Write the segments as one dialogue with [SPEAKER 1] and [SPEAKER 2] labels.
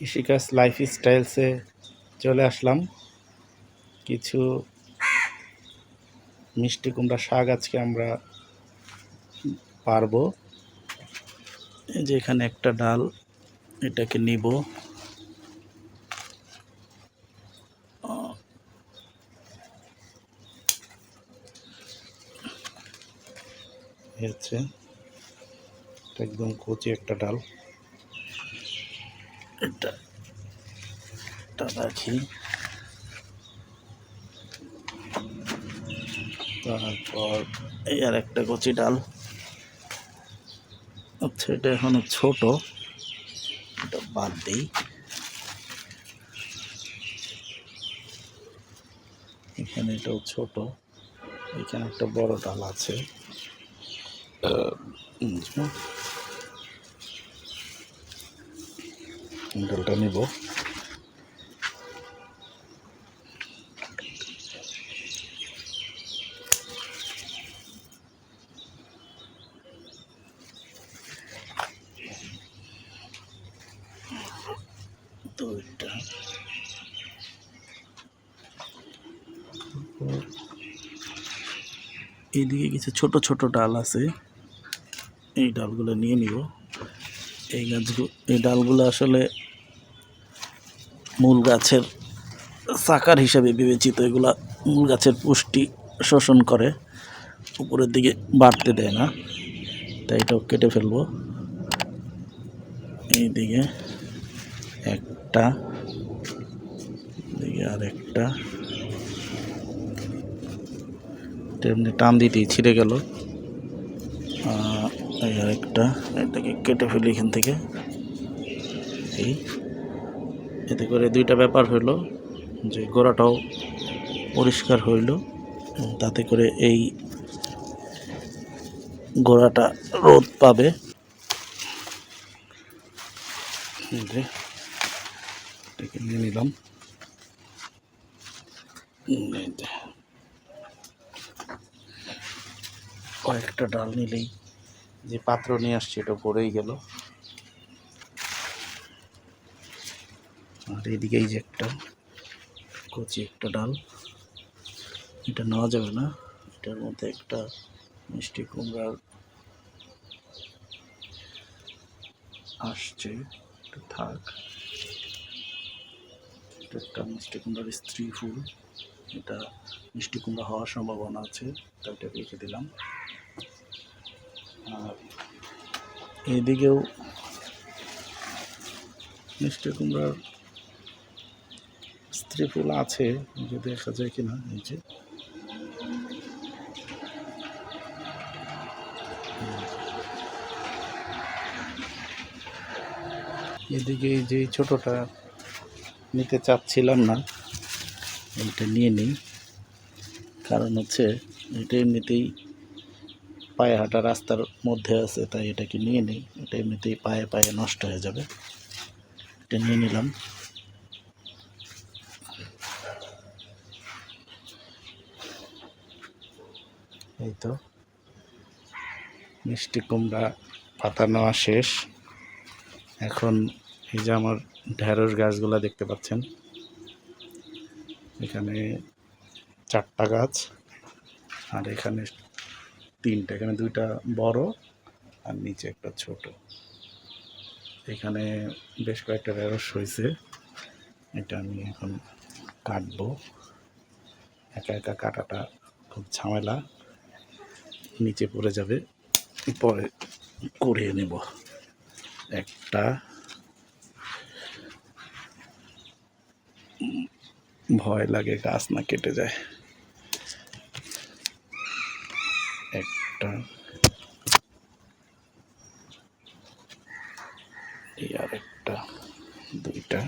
[SPEAKER 1] কৃষিকাজ লাইফ স্টাইলসে চলে আসলাম। কিছু মিষ্টি কুমড়া শাক আজকে আমরা পারব। যে এখানে একটা ডাল, এটাকে নিব। হচ্ছে একদম কচি একটা ডাল। এটা এটা রাখি। তারপর এই আর একটা কচি ডাল। আচ্ছা এটা এখনও ছোট। এটা বাদ দিই। এখানে এটাও ছোট। এখানে একটা বড় ডাল আছে। ডালটা নিব। এইদিকে কিছু ছোট ছোট ডাল আছে। এই ডালগুলো নিয়ে নিব। এই গাছগুলো এই ডালগুলো আসলে মূল গাছের সাকার হিসাবে বিবেচিত। এগুলা মূল গাছের পুষ্টি শোষণ করে, উপরের দিকে বাড়তে দেয় না। তাই এটাও কেটে ফেলব। এইদিকে একটা দিকে আর একটা এটা টান দিতেই ছিঁড়ে গেল। এই আরেকটা এটাকে কেটে ফেলি এখান থেকে এই, এতে করে দুইটা ব্যাপার হইল, যে গোড়াটাও পরিষ্কার হইল তাতে করে এই গোড়াটা রোদ পাবে এটাকে নিয়ে নিলাম। কয়েকটা ডাল নিলেই যে পাত্র নিয়ে আসছে, এটা পড়েই গেল। আর এদিকে এই যে একটা কচি একটা ডাল। এটা নেওয়া যাবে না। এটার মধ্যে একটা মিষ্টি কুমড়ার আসছে। থাক। একটা মিষ্টি কুমড়ার স্ত্রী ফুল। এটা মিষ্টি কুমড়া হওয়ার সম্ভাবনা আছে। তাই এটা রেখে দিলাম। এদিকেও মিষ্টি কুমড়ার স্ত্রী ফুল আছে, যে দেখা যায় কিনা, এই যে। এদিকে যে ছোটটা, নিতে চাচ্ছিলাম না, এইটা নিয়ে নিই। কারণ হচ্ছে, এটা এমনিতেই পায়ে হাঁটা রাস্তার মধ্যে আছে, তাই এটাকে নিয়ে নিই। এটা এমনিতেই পায়ে পায়ে নষ্ট হয়ে যাবে। এটা নিয়ে নিলাম। এই তো। মিষ্টি কুমড়া পাতা নেওয়া শেষ। এখন এই যে আমার ঢেঁড়স গাছগুলো দেখতে পাচ্ছেন। এখানে চারটা গাছ। আর এখানে তিনটা, এখানে দুইটা বড় আর নিচে একটা ছোট। এখানে বেশ কয়েকটা ঢেঁড়স হয়েছে, এটা আমি এখন কাটবো। একা একা কাটাটা খুব ঝামেলা, নিচে পড়ে যাবে, পরে করিয়ে নেব। একটা, ভয় লাগে গাছ না কেটে যায়। একটা। এই আর একটা দুইটা।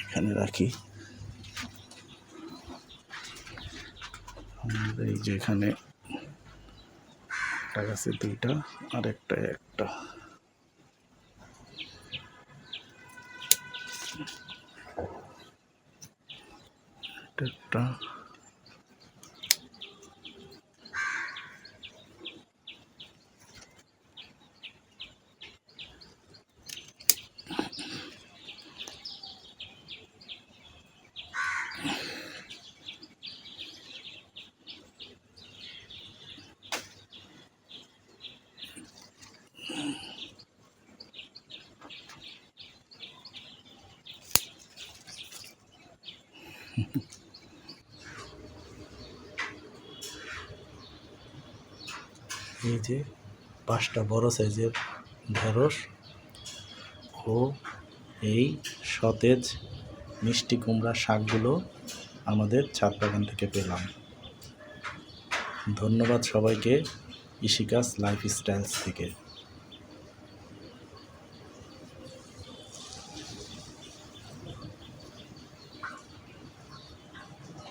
[SPEAKER 1] এখানে রাখি। আমাদের এই যে এখানে একটা গাছে দুইটা আর একটা। একটা একটা। এই যে পাঁচটা বড় সাইজের ঢেঁড়স ও এই সতেজ মিষ্টি কুমড়া শাকগুলো আমাদের ছাদ বাগান থেকে পেলাম। ধন্যবাদ সবাইকে ইশিকাস লাইফ স্টাইলস থেকে।